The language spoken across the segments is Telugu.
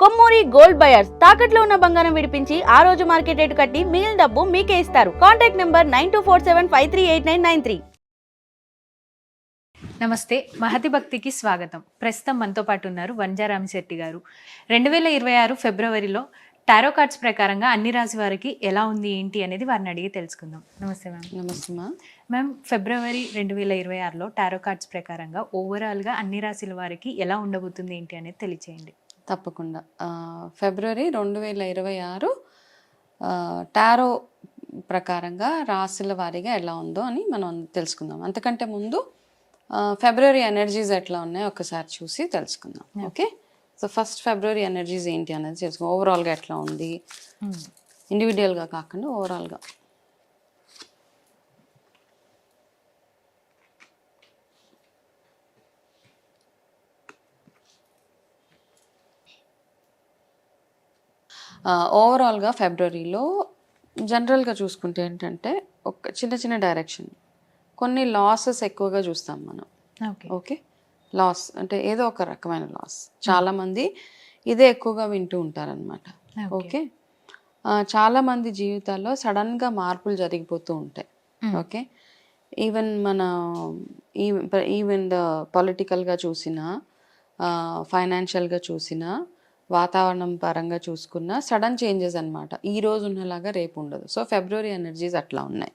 కొమ్మూరి గోల్డ్ బయర్స్ తాకట్లో ఉన్న బంగారం విడిపించి ఆ రోజు మార్కెట్ రేటు కట్టి మిగిలిన డబ్బు మీకే ఇస్తారు. Contact number nine two four seven five three eight nine nine three. నమస్తే మహతి భక్తికి స్వాగతం. ప్రస్తుతం మనతో పాటు ఉన్నారు వంజారామి శెట్టి గారు. రెండు వేల ఇరవై ఆరు ఫిబ్రవరిలో టారో కార్డ్స్ ప్రకారంగా అన్ని రాశి వారికి ఎలా ఉంది ఏంటి అనేది వారిని అడిగి తెలుసుకుందాం. నమస్తే మ్యామ్. నమస్తే మా మ్యామ్ ఫిబ్రవరి రెండు వేల ఇరవై ఆరులో టారో కార్డ్స్ ప్రకారంగా ఓవరాల్గా అన్ని రాశుల వారికి ఎలా ఉండబోతుంది ఏంటి అనేది తెలియచేయండి. తప్పకుండా. ఫిబ్రవరి రెండు వేల ఇరవై ఆరు టారో ప్రకారంగా రాశుల వారీగా ఎలా ఉందో అని మనం తెలుసుకుందాం. అంతకంటే ముందు ఫిబ్రవరి ఎనర్జీస్ ఎట్లా ఉన్నాయో ఒకసారి చూసి తెలుసుకుందాం. Okay? So first February energies ఏంటి అనేది తెలుసుకుందాం. ఓవరాల్గా ఎట్లా ఉంది? ఇండివిజువల్గా కాకుండా ఓవరాల్గా ఓవరాల్గా ఫిబ్రవరిలో జనరల్గా చూసుకుంటే ఏంటంటే ఒక చిన్న చిన్న డైరెక్షన్ కొన్ని లాసెస్ ఎక్కువగా చూస్తాం మనం. ఓకే ఓకే లాస్ అంటే ఏదో ఒక రకమైన లాస్ చాలామంది ఇదే ఎక్కువగా వింటూ ఉంటారనమాట ఓకే ఆ, చాలా మంది జీవితాల్లో సడన్గా మార్పులు జరిగిపోతూ ఉంటాయి. ఓకే ఈవెన్ మన ఈవెన్ పొలిటికల్గా చూసినా ఫైనాన్షియల్గా చూసినా వాతావరణం పరంగా చూసుకున్నా సడన్ చేంజెస్ అన్నమాట. ఈ రోజు ఉన్నలాగా రేపు ఉండదు. సో ఫిబ్రవరి ఎనర్జీస్ అట్లా ఉన్నాయి.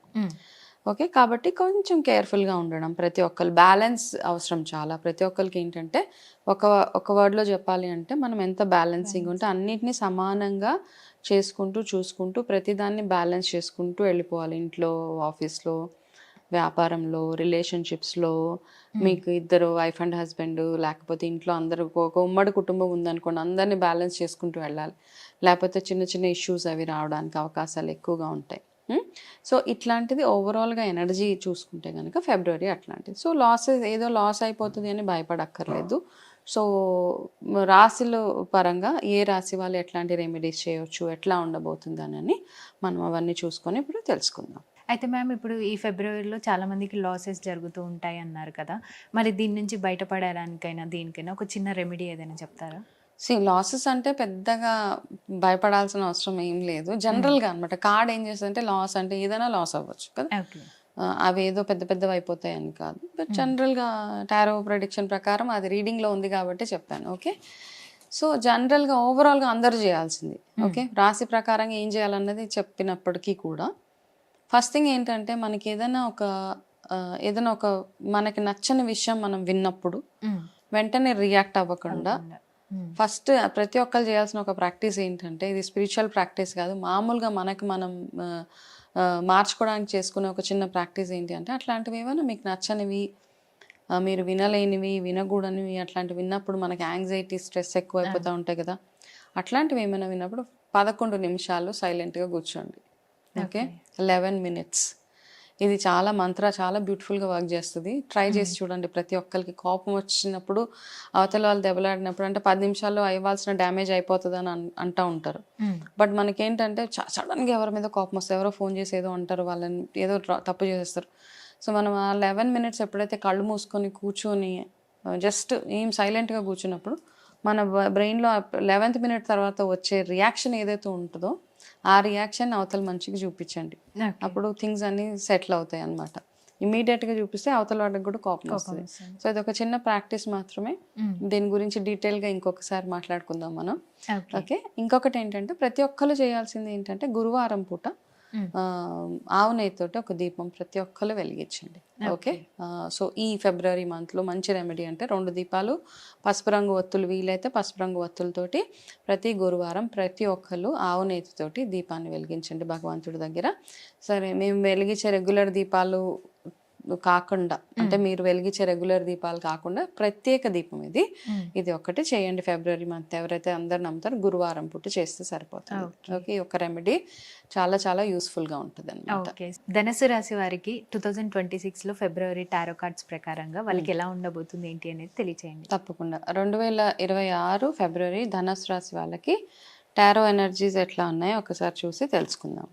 ఓకే? కాబట్టి కొంచెం కేర్ఫుల్గా ఉండడం ప్రతి ఒక్కరు బ్యాలెన్స్ అవసరం చాలా. ప్రతి ఒక్కరికి ఏంటంటే ఒక ఒక వర్డ్లో చెప్పాలి అంటే మనం ఎంత బ్యాలెన్సింగ్ ఉంటే అన్నిటినీ సమానంగా చేసుకుంటూ చూసుకుంటూ ప్రతిదాన్ని బ్యాలెన్స్ చేసుకుంటూ వెళ్ళిపోవాలి. ఇంట్లో ఆఫీస్లో వ్యాపారంలో రిలేషన్షిప్స్లో మీకు ఇద్దరు వైఫ్ అండ్ హస్బెండ్ లేకపోతే ఇంట్లో అందరూ ఒక- ఉమ్మడి కుటుంబం ఉందనుకోండి అందరినీ బ్యాలెన్స్ చేసుకుంటూ వెళ్ళాలి. లేకపోతే చిన్న చిన్న ఇష్యూస్ అవి రావడానికి అవకాశాలు ఎక్కువగా ఉంటాయి. సో ఇట్లాంటిది ఓవరాల్గా ఎనర్జీ చూసుకుంటే కనుక ఫిబ్రవరి అట్లాంటిది. సో లాసెస్ ఏదో లాస్ అయిపోతుంది అని భయపడక్కర్లేదు. సో రాశుల పరంగా ఏ రాశి వాళ్ళు ఎట్లాంటి రెమెడీస్ చేయొచ్చు ఎట్లా ఉండబోతుంది అని మనం అవన్నీ చూసుకొని ఇప్పుడు తెలుసుకుందాం. అయితే మ్యామ్ ఇప్పుడు ఈ ఫిబ్రవరిలో చాలా మందికి లాసెస్ జరుగుతూ ఉంటాయి అన్నారు కదా. మరి దీని నుంచి బయటపడడానికైనా దీనికైనా ఒక చిన్న రెమెడీ ఏదైనా చెప్తారా? సి లాసెస్ అంటే పెద్దగా భయపడాల్సిన అవసరం ఏం లేదు. జనరల్గా అనమాట కార్డ్ ఏం చేస్తుందంటే లాస్ అంటే ఏదైనా లాస్ అవ్వచ్చు కదా. అవి ఏదో పెద్ద పెద్దవి అయిపోతాయి అని కాదు బట్ జనరల్గా టారో ప్రొడిక్షన్ ప్రకారం అది రీడింగ్లో ఉంది కాబట్టి చెప్పాను. ఓకే సో జనరల్గా ఓవరాల్గా అందరూ చేయాల్సింది. ఓకే రాశి ప్రకారంగా ఏం చేయాలన్నది చెప్పినప్పటికీ కూడా ఫస్ట్ థింగ్ ఏంటంటే మనకి ఏదైనా ఒక ఏదైనా ఒక మనకి నచ్చని విషయం మనం విన్నప్పుడు వెంటనే రియాక్ట్ అవ్వకుండా ఫస్ట్ ప్రతి ఒక్కరు చేయాల్సిన ఒక ప్రాక్టీస్ ఏంటంటే ఇది స్పిరిచువల్ ప్రాక్టీస్ కాదు. మామూలుగా మనకి మనం మార్చుకోవడానికి చేసుకునే ఒక చిన్న ప్రాక్టీస్ ఏంటి అంటే అట్లాంటివి ఏమైనా మీకు నచ్చనివి మీరు వినలేనివి వినకూడనివి అట్లాంటివి విన్నప్పుడు మనకి యాంగ్జైటీ స్ట్రెస్ ఎక్కువ అయిపోతూ ఉంటాయి కదా. అట్లాంటివి ఏమైనా విన్నప్పుడు పదకొండు నిమిషాలు సైలెంట్గా కూర్చోండి. ఓకే లెవెన్ మినిట్స్ ఇది చాలా మంత్ర చాలా బ్యూటిఫుల్గా వర్క్ చేస్తుంది. ట్రై చేసి చూడండి ప్రతి ఒక్కరికి. కోపం వచ్చినప్పుడు అవతల వాళ్ళు దెబ్బలాడినప్పుడు అంటే పది నిమిషాల్లో అవ్వాల్సిన డ్యామేజ్ అయిపోతుంది అని అంటూ ఉంటారు. బట్ మనకేంటంటే సడన్గా ఎవరి మీద కోపం వస్తే ఎవరో ఫోన్ చేసి ఏదో అంటారు వాళ్ళని ఏదో తప్పు చేసేస్తారు. సో మనం ఆ లెవెన్ మినిట్స్ ఎప్పుడైతే కళ్ళు మూసుకొని కూర్చొని జస్ట్ ఏం సైలెంట్గా కూర్చున్నప్పుడు మన బ్రెయిన్లో లెవెన్త్ మినిట్ తర్వాత వచ్చే రియాక్షన్ ఏదైతే ఉంటుందో ఆ రియాక్షన్ అవతల మనిషికి చూపించండి. అప్పుడు థింగ్స్ అన్ని సెటిల్ అవుతాయి అనమాట గా చూపిస్తే అవతల వాడికి కూడా కోపం వస్తుంది. సో ఇది ఒక చిన్న ప్రాక్టీస్ మాత్రమే. దీని గురించి detail గా ఇంకొకసారి మాట్లాడుకుందాం మనం. ఓకే ఇంకొకటి ఏంటంటే ప్రతి ఒక్కరు చేయాల్సింది ఏంటంటే గురువారం పూట ఆవు నెయ్యితోటి ఒక దీపం ప్రతి ఒక్కరు వెలిగించండి. ఓకే? సో ఈ ఫిబ్రవరి మంత్లో మంచి రెమెడీ అంటే రెండు దీపాలు పసుపు రంగు ఒత్తులు వీలైతే పసుపు రంగు ఒత్తులతోటి ప్రతి గురువారం ప్రతి ఒక్కరు ఆవు నేతితోటి దీపాన్ని వెలిగించండి భగవంతుడి దగ్గర. సరే మేము వెలిగించే రెగ్యులర్ దీపాలు కాకుండా అంటే మీరు వెలిగించే రెగ్యులర్ దీపాలు కాకుండా ప్రత్యేక దీపం ఇది. ఇది ఒక్కటి చేయండి ఫిబ్రవరి మంత్. ఎవరైతే అందరు నమ్ముతారో గురువారం పూట చేస్తే సరిపోతుంది. ఓకే. ఒక రెమెడీ చాలా చాలా యూస్ఫుల్గా ఉంటుంది అనమాట ఓకే. ధనుసు రాశి వారికి టూ థౌజండ్ ట్వంటీ సిక్స్లో ఫిబ్రవరి టారో కార్డ్స్ ప్రకారంగా వాళ్ళకి ఎలా ఉండబోతుంది ఏంటి అనేది తెలియచేయండి. తప్పకుండా. రెండు వేల ఇరవై ఆరు ఫిబ్రవరి ధనుసు రాశి వాళ్ళకి టారో ఎనర్జీస్ ఎట్లా ఉన్నాయో ఒకసారి చూసి తెలుసుకుందాం.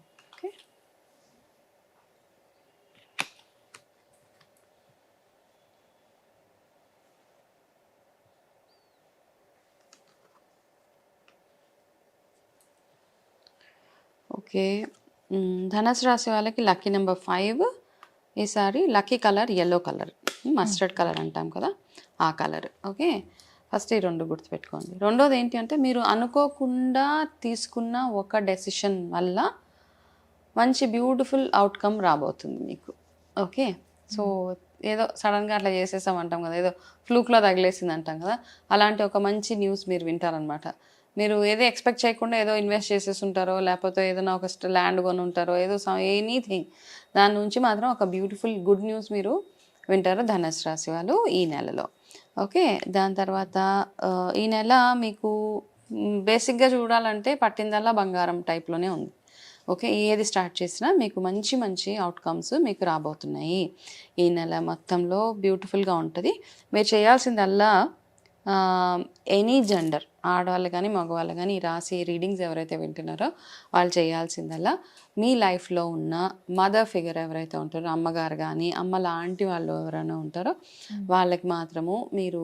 ఓకే. ధనస్ రాసే రాశి వాళ్ళకి లక్కీ నెంబర్ ఫైవ్. ఈసారి lucky colour yellow colour. Mustard colour అంటాం కదా ఆ కలర్. ఓకే. ఫస్ట్ ఈ రెండు గుర్తుపెట్టుకోండి. రెండోది ఏంటి అంటే మీరు అనుకోకుండా తీసుకున్న ఒక డెసిషన్ వల్ల మంచి బ్యూటిఫుల్ అవుట్కమ్ రాబోతుంది మీకు. ఓకే. సో ఏదో సడన్గా అట్లా చేసేసాం అంటాం కదా ఏదో ఫ్లూక్లో తగిలేసింది అంటాం కదా అలాంటి ఒక మంచి న్యూస్ మీరు వింటారనమాట మీరు ఏదో ఎక్స్పెక్ట్ చేయకుండా ఏదో ఇన్వెస్ట్ చేసేసి ఉంటారో లేకపోతే ఏదైనా ఒక ల్యాండ్ కొని ఉంటారో ఏదో ఎనీథింగ్ దాని నుంచి మాత్రం ఒక బ్యూటిఫుల్ గుడ్ న్యూస్ మీరు వింటారు ధనుసు రాశి వాళ్ళు ఈ నెలలో. ఓకే? దాని తర్వాత ఈ నెల మీకు బేసిక్గా చూడాలంటే పట్టిందల్లా బంగారం టైప్లోనే ఉంది. ఓకే? ఏది స్టార్ట్ చేసినా మీకు మంచి మంచి అవుట్కమ్స్ మీకు రాబోతున్నాయి. ఈ నెల మొత్తంలో బ్యూటిఫుల్గా ఉంటుంది. మీరు చేయాల్సిందల్లా ఎనీ జెండర్ ఆడవాళ్ళు కానీ మగవాళ్ళు కానీ ఈ రాసి రీడింగ్స్ ఎవరైతే వింటున్నారో వాళ్ళు చేయాల్సిందల్లా. మీ లైఫ్లో ఉన్న మదర్ ఫిగర్ ఎవరైతే ఉంటారో అమ్మగారు కానీ అమ్మ లాంటి వాళ్ళు ఎవరైనా ఉంటారో వాళ్ళకి మాత్రము మీరు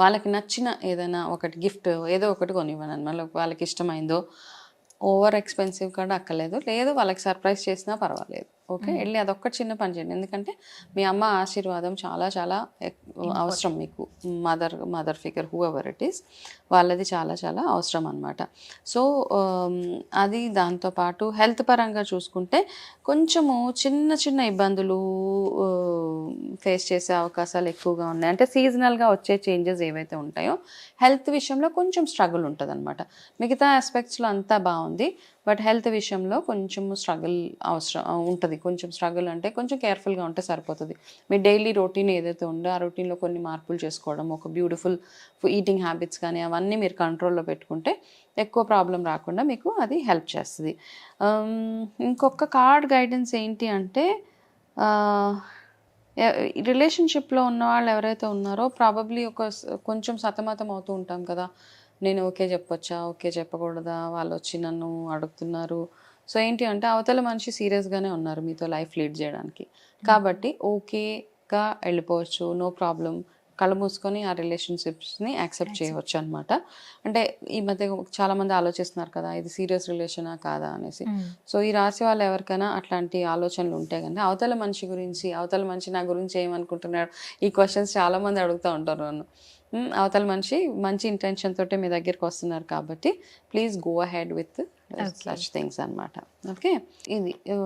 వాళ్ళకి నచ్చిన ఏదైనా ఒకటి గిఫ్ట్ ఏదో ఒకటి కొనివ్వండి అనమాట వాళ్ళకి ఇష్టమైందో ఓవర్ ఎక్స్పెన్సివ్ కూడా అక్కర్లేదు. లేదు వాళ్ళకి సర్ప్రైజ్ చేసినా పర్వాలేదు. ఓకే వెళ్ళి అదొక్కటి చిన్న పని చేయండి. ఎందుకంటే మీ అమ్మ ఆశీర్వాదం చాలా చాలా అవసరం మీకు. Mother mother figure whoever it is వాళ్ళది చాలా చాలా అవసరం అనమాట సో అది దాంతోపాటు హెల్త్ పరంగా చూసుకుంటే కొంచెము చిన్న చిన్న ఇబ్బందులు ఫేస్ చేసే అవకాశాలు ఎక్కువగా ఉన్నాయి. అంటే సీజనల్గా వచ్చే చేంజెస్ ఏవైతే ఉంటాయో హెల్త్ విషయంలో కొంచెం స్ట్రగుల్ ఉంటుంది మిగతా ఆస్పెక్ట్స్లో అంతా బాగుంది. బట్ హెల్త్ విషయంలో కొంచెం స్ట్రగుల్ అవసరం ఉంటుంది. కొంచెం స్ట్రగుల్ అంటే కొంచెం కేర్ఫుల్గా ఉంటే సరిపోతుంది. మీ డైలీ రొటీన్ ఏదైతే ఉందో ఆ రొటీన్లో కొన్ని మార్పులు చేసుకోవడం ఒక బ్యూటిఫుల్ ఈటింగ్ హ్యాబిట్స్ కానీ అవన్నీ మీరు కంట్రోల్లో పెట్టుకుంటే ఎక్కువ ప్రాబ్లం రాకుండా మీకు అది హెల్ప్ చేస్తుంది. ఇంకొక కార్డ్ గైడెన్స్ ఏంటి అంటే రిలేషన్షిప్లో ఉన్న వాళ్ళు ఎవరైతే ఉన్నారో ప్రాబబ్లీ ఒక కొంచెం సతమతం అవుతూ ఉంటాం కదా. నేను ఓకే చెప్పొచ్చా? ఓకే చెప్పకూడదా? వాళ్ళు వచ్చి నన్ను అడుగుతున్నారు. సో ఏంటి అంటే అవతల మనిషి సీరియస్గానే ఉన్నారు మీతో లైఫ్ లీడ్ చేయడానికి. కాబట్టి ఓకేగా వెళ్ళిపోవచ్చు. No problem. కళ్ళు మూసుకొని ఆ రిలేషన్షిప్స్ని యాక్సెప్ట్ చేయవచ్చు అనమాట అంటే ఈ మధ్య చాలా మంది ఆలోచిస్తున్నారు కదా ఇది సీరియస్ రిలేషనా కాదా అనేసి. సో ఈ రాశి వాళ్ళు ఎవరికైనా అట్లాంటి ఆలోచనలు ఉంటే కానీ అవతల మనిషి గురించి అవతల మనిషి నా గురించి ఏమనుకుంటున్నాడు? ఈ క్వశ్చన్స్ చాలా మంది అడుగుతూ ఉంటారు నన్ను. అవతల మనిషి మంచి ఇంటెన్షన్ తోటే మీ దగ్గరికి వస్తున్నారు కాబట్టి please go ahead with such things అన్నమాట. ఓకే ఇది ఆ,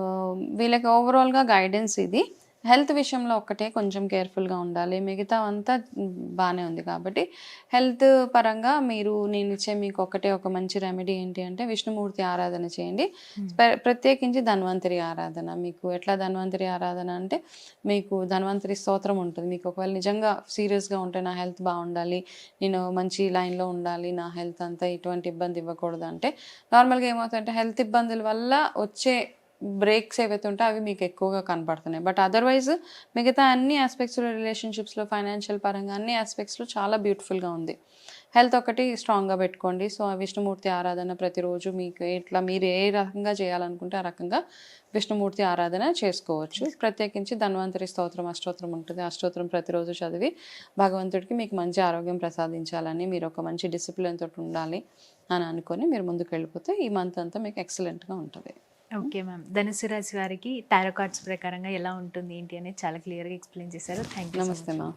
వీళ్ళకి ఓవరాల్గా గైడెన్స్ ఇది. హెల్త్ విషయంలో ఒక్కటే కొంచెం కేర్ఫుల్గా ఉండాలి. మిగతా అంతా బాగానే ఉంది కాబట్టి హెల్త్ పరంగా మీరు నేను ఇచ్చే మీకు ఒకటే ఒక మంచి రెమెడీ ఏంటి అంటే విష్ణుమూర్తి ఆరాధన చేయండి. ప్ర- ప్రత్యేకించి ధన్వంతరి ఆరాధన. మీకు ఎట్లా ధన్వంతరి ఆరాధన అంటే మీకు ధన్వంతరి స్తోత్రం ఉంటుంది. మీకు ఒకవేళ నిజంగా సీరియస్గా ఉంటే నా హెల్త్ బాగుండాలి నేను మంచి లైన్లో ఉండాలి నా హెల్త్ అంతా ఎటువంటి ఇబ్బంది ఇవ్వకూడదు అంటే నార్మల్గా ఏమవుతుందంటే హెల్త్ ఇబ్బందుల వల్ల వచ్చే బ్రేక్స్ ఏవైతే ఉంటాయో అవి మీకు ఎక్కువగా కనపడుతున్నాయి. బట్ అదర్వైజ్ మిగతా అన్ని ఆస్పెక్ట్స్లో రిలేషన్షిప్స్లో ఫైనాన్షియల్ పరంగా అన్ని ఆస్పెక్ట్స్లో చాలా బ్యూటిఫుల్గా ఉంది. హెల్త్ ఒకటి స్ట్రాంగ్గా పెట్టుకోండి. సో ఆ విష్ణుమూర్తి ఆరాధన ప్రతిరోజు మీకు ఎట్లా మీరు ఏ రకంగా చేయాలనుకుంటే ఆ రకంగా విష్ణుమూర్తి ఆరాధన చేసుకోవచ్చు. ప్రత్యేకించి ధన్వంతరి స్తోత్రం అష్టోత్రం ఉంటుంది. అష్టోత్రం ప్రతిరోజు చదివి భగవంతుడికి మీకు మంచి ఆరోగ్యం ప్రసాదించాలని మీరు ఒక మంచి డిసిప్లిన్ తోటి ఉండాలి అని అనుకొని మీరు ముందుకు వెళ్ళిపోతే ఈ మంత్ అంతా మీకు ఎక్సలెంట్గా ఉంటుంది. Okay ma'am. ధనుసు రాశి వారికి టారో కార్డ్స్ ప్రకారంగా ఎలా ఉంటుంది ఏంటి అనేది చాలా క్లియర్గా ఎక్స్ప్లెయిన్ చేశారు. థ్యాంక్ యూ నమస్తే మా